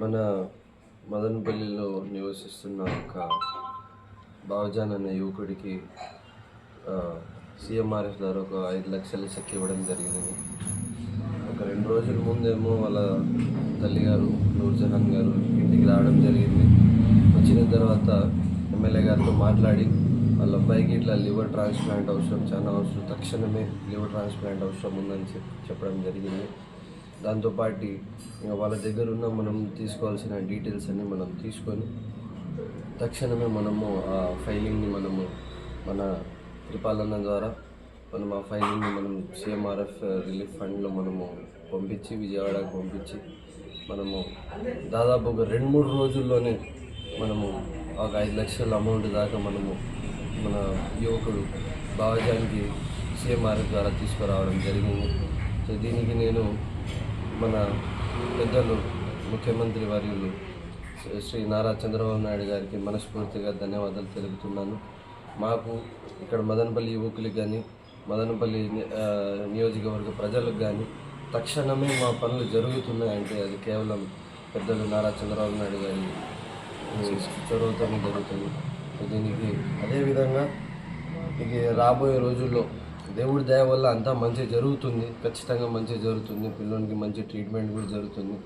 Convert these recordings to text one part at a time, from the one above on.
మన మదనపల్లిలో నివసిస్తున్న ఒక బావజాన్ అనే యువకుడికి సిఎంఆర్ఎఫ్ ద్వారా ఒక ఐదు లక్షలు చెక్ ఇవ్వడం జరిగింది. ఒక రెండు రోజుల ముందేమో వాళ్ళ తల్లిగారు నూర్జహాన్ గారు ఇంటికి రావడం జరిగింది. వచ్చిన తర్వాత ఎమ్మెల్యే గారితో మాట్లాడి వాళ్ళ అబ్బాయికి ఇట్లా లివర్ ట్రాన్స్ప్లాంట్ అవసరం చాలా అవసరం తక్షణమే లివర్ ట్రాన్స్ప్లాంట్ అవసరం ఉందని చెప్పడం జరిగింది. దాంతోపాటు ఇంకా వాళ్ళ దగ్గర ఉన్న మనం తీసుకోవాల్సిన డీటెయిల్స్ అన్ని మనం తీసుకొని తక్షణమే మనము ఆ ఫైలింగ్ని మనము మన పరిపాలన ద్వారా మనం ఆ ఫైలింగ్ని మనం సిఎంఆర్ఎఫ్ రిలీఫ్ ఫండ్లో మనము పంపించి విజయవాడకు పంపించి మనము దాదాపు ఒక రెండు మూడు రోజుల్లోనే మనము ఒక ఐదు లక్షల అమౌంట్ దాకా మనము మన యువకుడు బావజానికి సిఎంఆర్ఎఫ్ ద్వారా తీసుకురావడం జరిగింది. సో దీనికి నేను మన పెద్దలు ముఖ్యమంత్రి వర్యులు శ్రీ నారా చంద్రబాబు నాయుడు గారికి మనస్ఫూర్తిగా ధన్యవాదాలు తెలుపుతున్నాను. మాకు ఇక్కడ మదనపల్లి యువకులకు కానీ మదనపల్లి నియోజకవర్గ ప్రజలకు కానీ తక్షణమే మా పనులు జరుగుతున్నాయంటే అది కేవలం పెద్దలు నారా చంద్రబాబు నాయుడు గారి చొరవతోనే జరుగుతుంది. దీనికి అదేవిధంగా ఇది రాబోయే రోజుల్లో దేవుడి దయ వల్ల అంతా మంచి జరుగుతుంది. ఖచ్చితంగా మంచి జరుగుతుంది. పిల్లలకి మంచి ట్రీట్మెంట్ కూడా జరుగుతుంది.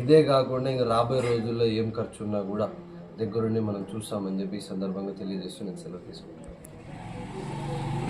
ఇదే కాకుండా ఇంకా రాబోయే రోజుల్లో ఏం ఖర్చు ఉన్నా కూడా దగ్గరుండి మనం చూస్తామని చెప్పి ఈ సందర్భంగా తెలియజేస్తూ నేను సెలవు తీసుకుంటాను